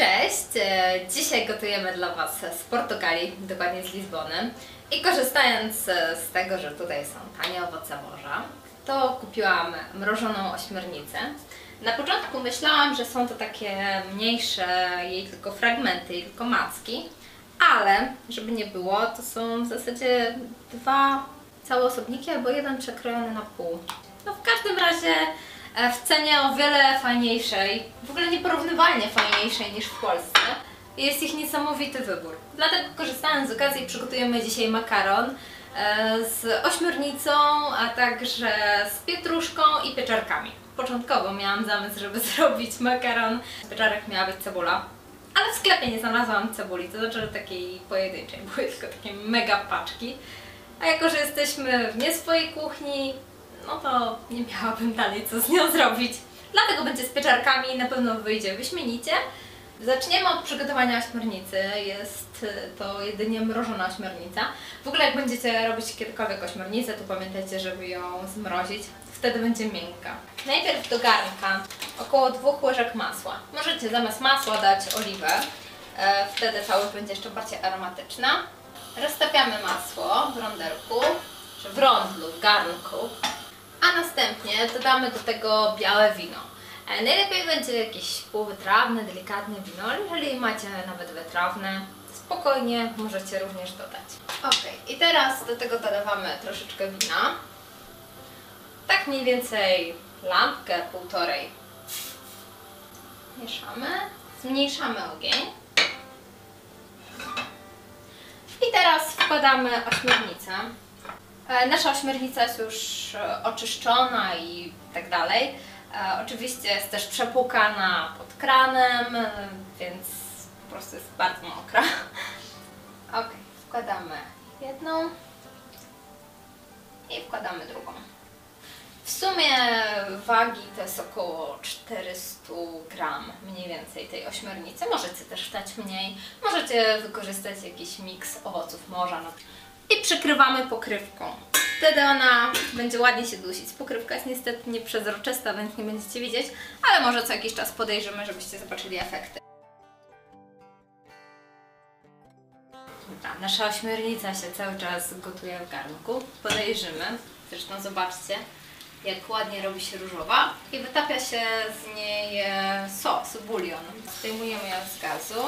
Cześć! E, Dzisiaj gotujemy dla Was z Portugalii, dokładnie z Lizbony. I korzystając e, z tego, że tutaj są tanie owoce morza, to kupiłam mrożoną ośmiornicę. Na początku myślałam, że są to takie mniejsze jej tylko fragmenty, jej tylko macki, ale żeby nie było, to są w zasadzie dwa całe osobniki albo jeden przekrojony na pół. No w każdym razie w cenie o wiele fajniejszej, w ogóle nieporównywalnie fajniejszej niż w Polsce. Jest ich niesamowity wybór. Dlatego korzystając z okazji przygotujemy dzisiaj makaron e, z ośmiornicą, a także z pietruszką i pieczarkami. Początkowo miałam zamysł, żeby zrobić makaron. Z pieczarek miała być cebula, ale w sklepie nie znalazłam cebuli, to znaczy takiej pojedynczej, były tylko takie mega paczki. A jako, że jesteśmy w nie swojej kuchni, no to nie miałabym dalej co z nią zrobić. Dlatego będzie z pieczarkami, na pewno wyjdzie wyśmienicie. Zaczniemy od przygotowania ośmiornicy. Jest y, to jedynie mrożona ośmiornica. W ogóle jak będziecie robić kiedykolwiek ośmiornicę, to pamiętajcie, żeby ją zmrozić. Wtedy będzie miękka. Najpierw do garnka około dwóch łyżek masła. Możecie zamiast masła dać oliwę. E, Wtedy całość będzie jeszcze bardziej aromatyczna. Roztapiamy masło w rondelku, czy w rondlu, w garnku. A następnie dodamy do tego białe wino. E, Najlepiej będzie jakieś półwytrawne, delikatne wino, jeżeli macie nawet wytrawne, spokojnie możecie również dodać. Ok, i teraz do tego dodawamy troszeczkę wina. Tak mniej więcej lampkę, półtorej. Mieszamy, zmniejszamy ogień. I teraz wkładamy ośmiornicę. E, Nasza ośmiornica jest już e, oczyszczona i tak dalej. E, Oczywiście jest też przepłukana pod kranem, więc po prostu jest bardzo mokra. Ok, wkładamy jedną i wkładamy drugą. W sumie wagi to jest około 400 gram mniej więcej tej ośmiornicy. Możecie też dać mniej. Możecie wykorzystać jakiś miks owoców morza. I przykrywamy pokrywką. Wtedy ona będzie ładnie się dusić. Pokrywka jest niestety nieprzezroczysta, więc nie będziecie widzieć, ale może co jakiś czas podejrzymy, żebyście zobaczyli efekty. Dobra, nasza ośmiornica się cały czas gotuje w garnku. Podejrzymy. Zresztą zobaczcie, jak ładnie robi się różowa. I wytapia się z niej e, sos, bulion. Zdejmujemy ją z gazu.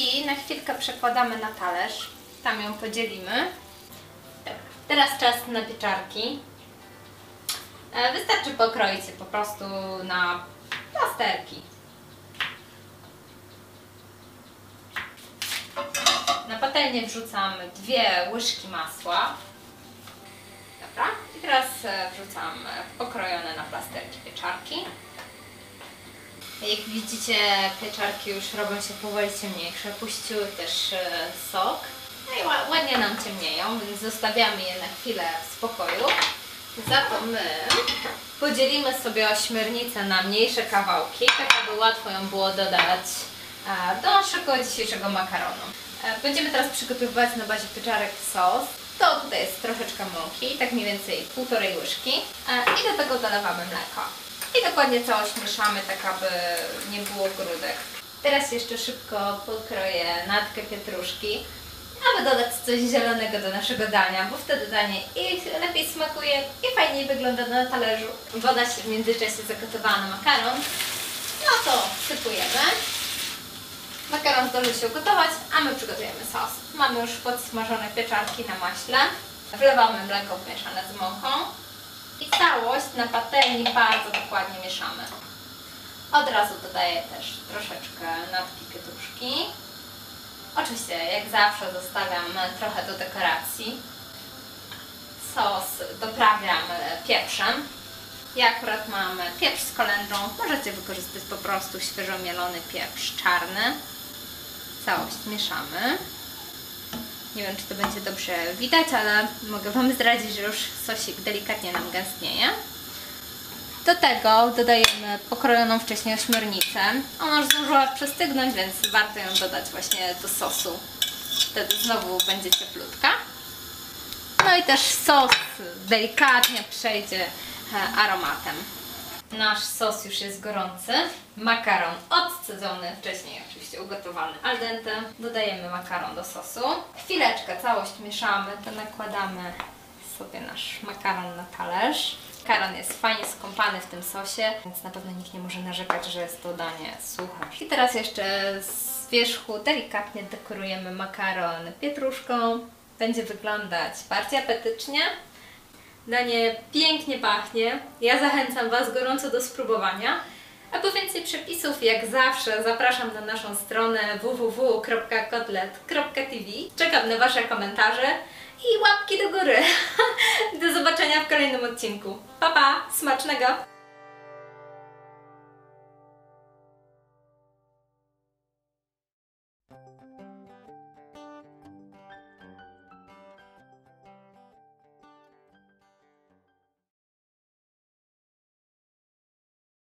I na chwilkę przekładamy na talerz. Tam ją podzielimy. Dobra, teraz czas na pieczarki. E, Wystarczy pokroić je po prostu na plasterki. Na patelnię wrzucamy dwie łyżki masła. Dobra, i teraz e, wrzucam pokrojone na plasterki pieczarki. Jak widzicie, pieczarki już robią się powoli ciemniejsze, puściły też e, sok. No i ła- ładnie nam ciemnieją, więc zostawiamy je na chwilę w spokoju. Za to my podzielimy sobie ośmiornicę na mniejsze kawałki, tak aby łatwo ją było dodać e, do naszego dzisiejszego makaronu. E, Będziemy teraz przygotowywać na bazie pieczarek sos. To tutaj jest troszeczkę mąki, tak mniej więcej półtorej łyżki. I do tego dolewamy mleko. I dokładnie całość mieszamy, tak aby nie było grudek. Teraz jeszcze szybko pokroję natkę pietruszki, aby dodać coś zielonego do naszego dania, bo wtedy danie i lepiej smakuje i fajniej wygląda na talerzu. Woda się w międzyczasie zagotowała na makaron. No to sypujemy. Makaron zdąży się ugotować, a my przygotujemy sos. Mamy już podsmażone pieczarki na maśle. Wlewamy mleko mieszane z mąką. I całość na patelni bardzo dokładnie mieszamy. Od razu dodaję też troszeczkę natki pietruszki. Oczywiście, jak zawsze, zostawiam trochę do dekoracji. Sos doprawiam pieprzem. Ja akurat mam pieprz z kolendrą. Możecie wykorzystać po prostu świeżo mielony pieprz czarny. Całość mieszamy. Nie wiem, czy to będzie dobrze widać, ale mogę Wam zdradzić, że już sosik delikatnie nam gęstnieje. Do tego dodajemy pokrojoną wcześniej ośmiornicę. Ona już zdążyła przestygnąć, więc warto ją dodać właśnie do sosu. Wtedy znowu będzie cieplutka. No i też sos delikatnie przejdzie e, aromatem. Nasz sos już jest gorący. Makaron odcedzony, wcześniej oczywiście ugotowany al dente. Dodajemy makaron do sosu. Chwileczkę całość mieszamy, to nakładamy sobie nasz makaron na talerz. Makaron jest fajnie skąpany w tym sosie, więc na pewno nikt nie może narzekać, że jest to danie suche. I teraz jeszcze z wierzchu delikatnie dekorujemy makaron pietruszką. Będzie wyglądać bardziej apetycznie. Danie pięknie pachnie. Ja zachęcam Was gorąco do spróbowania. A po więcej przepisów, jak zawsze, zapraszam na naszą stronę www.kotlet.tv. Czekam na Wasze komentarze i łapki do góry. Do zobaczenia w kolejnym odcinku. Pa, pa! Smacznego!